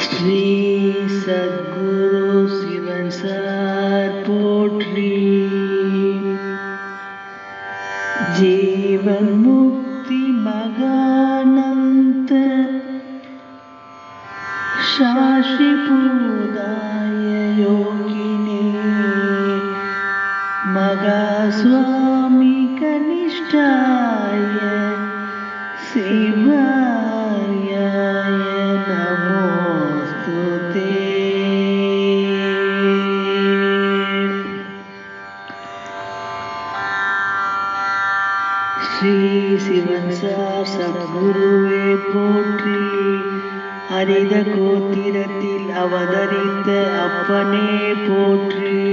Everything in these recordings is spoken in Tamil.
श्री सद्गुरु शिवसपोटली जीवमुक्ति मगानन्त शाशिपुदाय योगिनी। मग ஸ்ரீ சிவன் சார் சத்குருவே போற்றி. ஹரித கோத்திரத்தில் அவதரித்த அப்பனே போற்றி.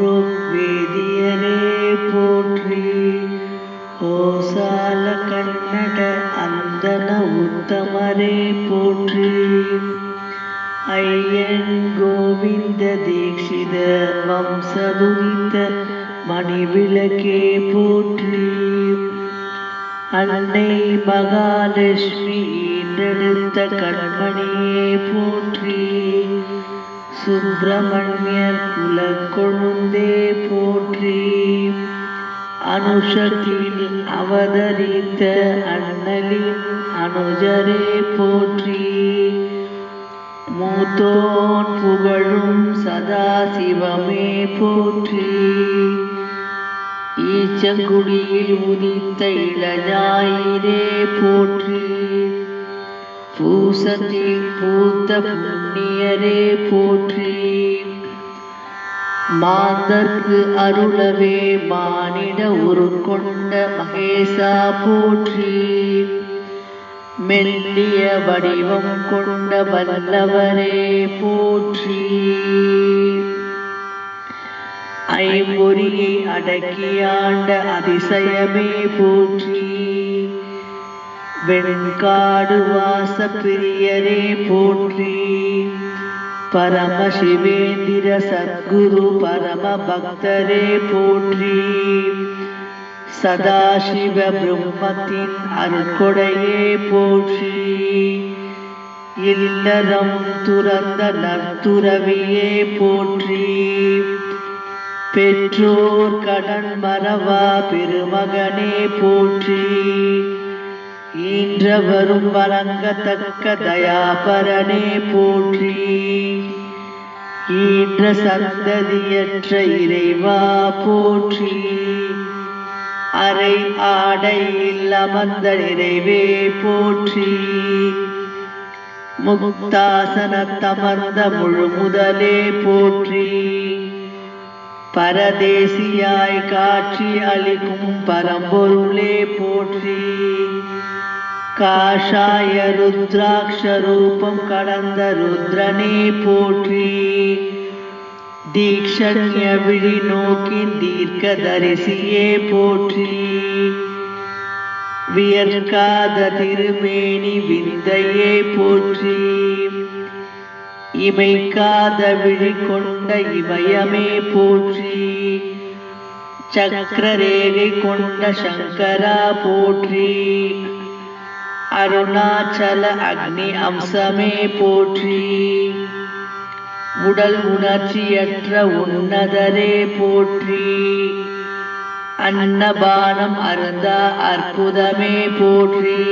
ருக்வேதியரே போற்றி. ஓசால கண்ணட அந்தன உத்தமரே போற்றி. ஐயன் கோவிந்த தீட்சித தீக்ஷித வம்சதுகித மணிவிளக்கே போற்றி. அன்னை மகாலட்சுமி ஈன்றெடுத்த கண்மணியே போற்றி. சுப்பிரமணியர் குலக்கொழுந்தே போற்றி. அனுஷத்தில் அவதரித்த அண்ணலின் அனுஜரே போற்றி. மூத்தோன் புகழும் சதாசிவமே போற்றி. ஈச்சங்குடியில் உதித்த இளஞாயிரே போற்றி. பூசத்தில் பூத்த புண்ணியரே போற்றி. மாந்தர்க்கு அருளவே மானிட உருக்கொண்ட மகேசா போற்றி. மெல்லிய வடிவம் கொண்ட வல்லவரே போற்றி. ஐம்பொறியை அடக்கியாண்ட அதிசயமே போற்றி. வெண்காடு வாச பிரியரே போற்றி. பரமசிவேந்திர சத்குரு பரம பக்தரே போற்றி. சதாசிவ பிரம்மத்தின் அருட்கொடையே போற்றி. இல்லறம் துறந்த நற்துறவியே போற்றி. பெற்றோர் கடன் மறவா பெருமகனே போற்றி. ஈன்றவரும் வழங்கத்தக்க தயாபரனே போற்றி. ஈன்ற சந்ததியற்ற இறைவா போற்றி. அரை ஆடையில் அமர்ந்த நிறைவே போற்றி. முக்தாசன தமர்ந்த முழு முதலே போற்றி. பரதேசியாய் காட்சி அளிக்கும் பரம்பொருளே போற்றி. காஷாய ருத்ராட்ச ரூபம் கடந்த ருத்ரனே போற்றி. தீக்ஷண்ய விழி நோக்கின் தீர்க்க தரிசியே போற்றி. வியர்க்காத திருமேனி விந்தையே போற்றி. இமைக்காத விழி கொண்ட இமயமே போற்றி. சக்கரரேகை கொண்ட சங்கரா போற்றி. அருணாச்சல அக்னி அம்சமே போற்றி. உடல் உணர்ச்சியற்ற உன்னதரே போற்றி. அன்னபானம் அருந்த அற்புதமே போற்றி.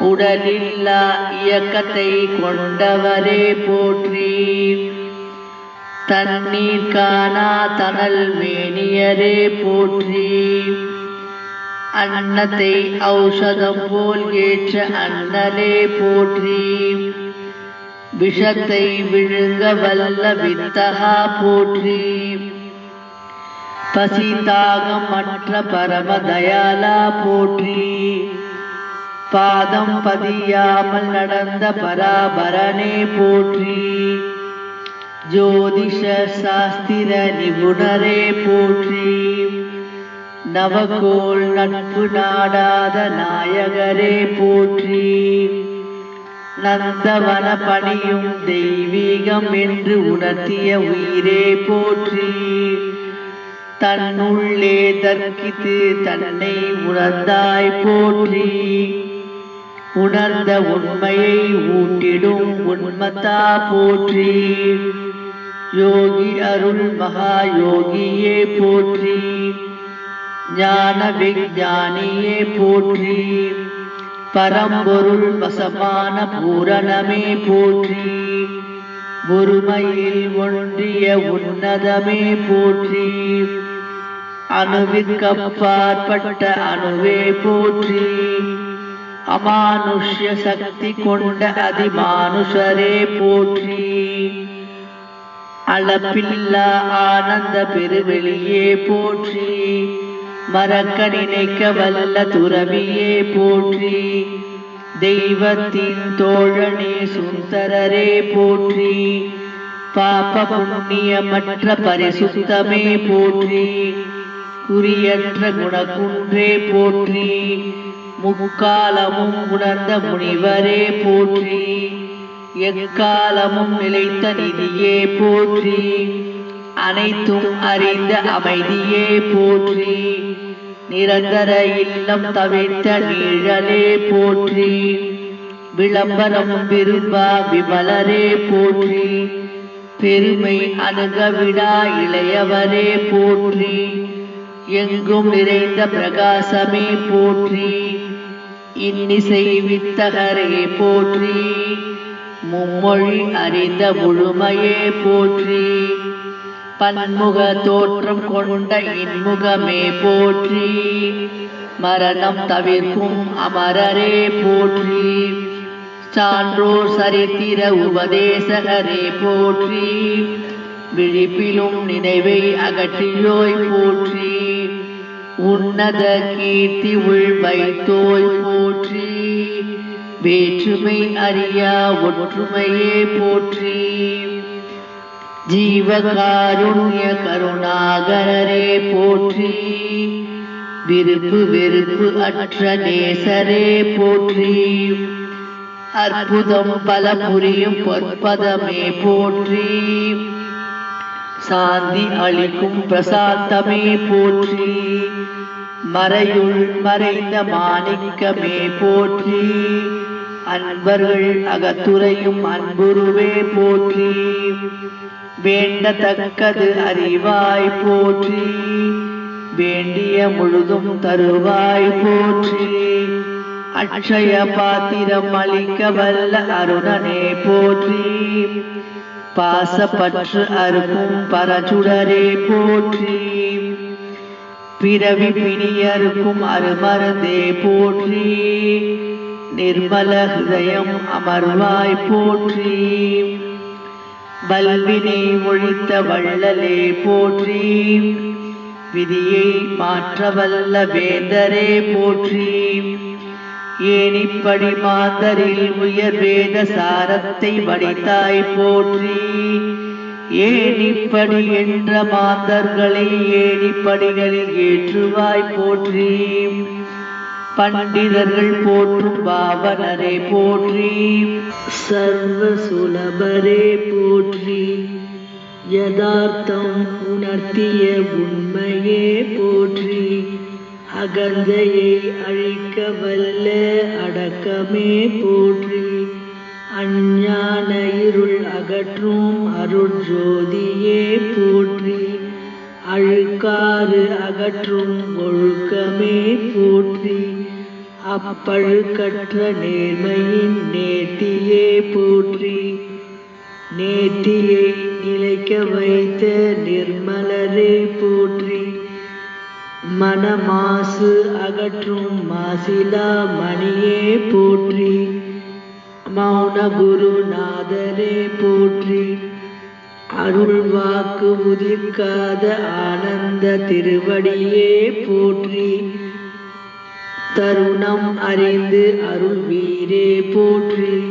உடலில்லா இயக்கத்தை கொண்டவரே போற்றி. தண்ணீர் காணா தனல் மேனியரே போற்றி. அன்னத்தை ஔஷதம் போல் ஏற்ற அண்ணலே போற்றி. விஷத்தை விழுங்க வல்ல வித்தகா போற்றி. பசி தாகம் மற்ற பரமதயாலா போற்றி. பாதம் பதியாமல் நடந்த பராபரனே போற்றி. ஜோதிஷ சாஸ்திர நிபுணரே போற்றி. நவகோல் நட்பு நாடாத நாயகரே போற்றி. நந்தவன பணியும் தெய்வீகம் என்று உணர்த்திய உயிரே போற்றி. தன்னுள்ளே தர்க்கித்து தன்னை உணர்ந்தாய் போற்றி. உணர்ந்த உண்மையை ஊட்டிடும் உண்மத்தா போற்றி. யோகி அருள் மகா யோகியே போற்றி. ஞான விஞ்ஞானியே போற்றி. பரம்பொருள் வசமான பூரணமே போற்றி. ஒருமையில் ஒன்றிய உன்னதமே போற்றி. அணுவிற்கப்பாற்பட்ட அணுவே போற்றி. அமானுஷ்ய சக்தி கொண்ட அதிமானுஷரே போற்றி. அளப்பில்லா ஆனந்த பெருவெளியே போற்றி. மறக்க நினைக்க வல்ல துறவியே போற்றி. தெய்வத்தின் தோழனே சுந்தரரே போற்றி. பாப புண்ணியமற்ற பரிசுத்தமே போற்றி. குறியற்ற குணகுன்றே போற்றி. முக்காலமும் உணர்ந்த முனிவரே போற்றி. எக்காலமும் நிலைத்த நிதியே போற்றி. அனைத்தும் அறிந்த அமைதியே போற்றி. நிரந்தர இல்லம் தவிர்த்த நிழலே போற்றி. விளம்பரம் விரும்பா விமலரே போற்றி. பெருமை அணுக விடா இளையவரே போற்றி. எங்கும் நிறைந்த பிரகாசமே போற்றி. இன்னிசை வித்தகரே போற்றி. மும்மொழி அறிந்த முழுமையே போற்றி. பன்முக தோற்றம் கொண்ட இன்முகமே போற்றி. மரணம் தவிர்க்கும் அமரரே போற்றி. சான்றோர் சரித்திர உபதேசகரே போற்றி. விழிப்பிலும் நினைவை அகற்றியோய் போற்றி. உன்னத கீர்த்தி உள் வைத்தோய் போற்றி. வேற்றுமை அறியா ஒற்றுமையே போற்றி. ஜீவகாருண்ய கருணாகரரே போற்றி. விருப்பு வெறுப்பு அற்ற நேசரே போற்றி. அற்புதம் பல புரியும் பொற்பதமே போற்றி. சாந்தி அளிக்கும் பிரசாத்தமே போற்றி. மறையுள் மறைந்த மாணிக்கமே போற்றி அன்பர்கள் அகத்துறையும் அன்புருவே போற்றி வேண்டத்தக்கது அறிவாய் போற்றி வேண்டிய முழுதும் தருவாய் போற்றி அக்ஷய பாத்திரம் அளிக்க வல்ல அருணனே போற்றி பாசப்பற்று அருகும் பரச்சுடரே போற்றி. பிறவி பிணியருக்கும் அருமருந்தே போற்றி. நிர்மல ஹயம் அமர்வாய் போற்றி. வல்வினை ஒழித்த வள்ளலே போற்றி. விதியை மாற்ற வல்ல வேந்தரே போற்றி. ஏனிப்படி மாந்தரில் உயர் வேத சாரத்தை வடித்தாய் போற்றி. ஏனிப்படி என்ற மாந்தர்களை ஏனிப்படிகளில் ஏற்றுவாய் போற்றி. பண்டிதர்கள் போற்றும் பாவனரே போற்றி. சர்வ சுலபரே போற்றி. யதார்த்தம் உணர்த்திய உண்மையே போற்றி. அகந்தையை அழிக்க வல்ல அடக்கமே போற்றி. அஞ்ஞான இருள் அகற்றும் அருட்ஜோதியே போற்றி. அழுக்காறு அகற்றும் ஒழுக்கமே போற்றி. அப்பழுக்கற்ற நேர்மையின் நேர்த்தியே போற்றி. நேர்த்தியை நிலைக்க வைத்த நிர்மலரே போற்றி. மனமாசு அகற்றும் மாசிலா மணியே போற்றி. மௌன குருநாதரே போற்றி. அருள் வாக்கு உதிர்க்காத ஆனந்த திருவடியே போற்றி. தருணம் அறிந்து அருள் வீரே போற்றி.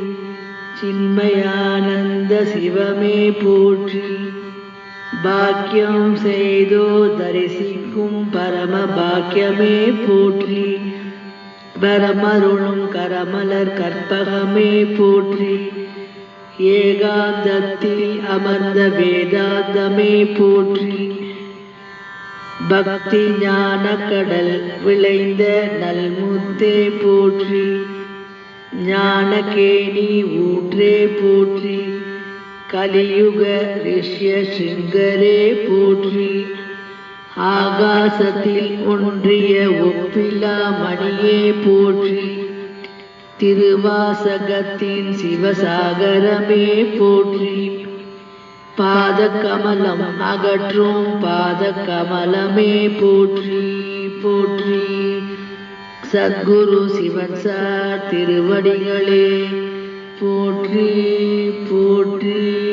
சின்மயானந்த சிவமே போற்றி. பாக்கியம் செய்தோ தரிசிக்கும் பரம பாக்கியமே போற்றி. வரமருளும் கரமலர் கற்பகமே போற்றி ஏகாந்தத்தில் அமர்ந்த வேதாந்தமே போற்றி. பக்தி ஞான கடல் விளைந்த நல்முத்தே போற்றி ஞானகேணி ஊற்றே போற்றி கலியுக ரிஷ்ய சிங்கரே போற்றி. ஆகாசத்தில் ஒன்றிய ஒப்பிலா மணியே போற்றி திருவாசகத்தின் சிவசாகரமே போற்றி. பாதக்கமலம் அகற்றும் பாதகமலமே போற்றி போற்றி. சத்குரு சிவன் சார் திருவடிகளே போற்றி போற்றி.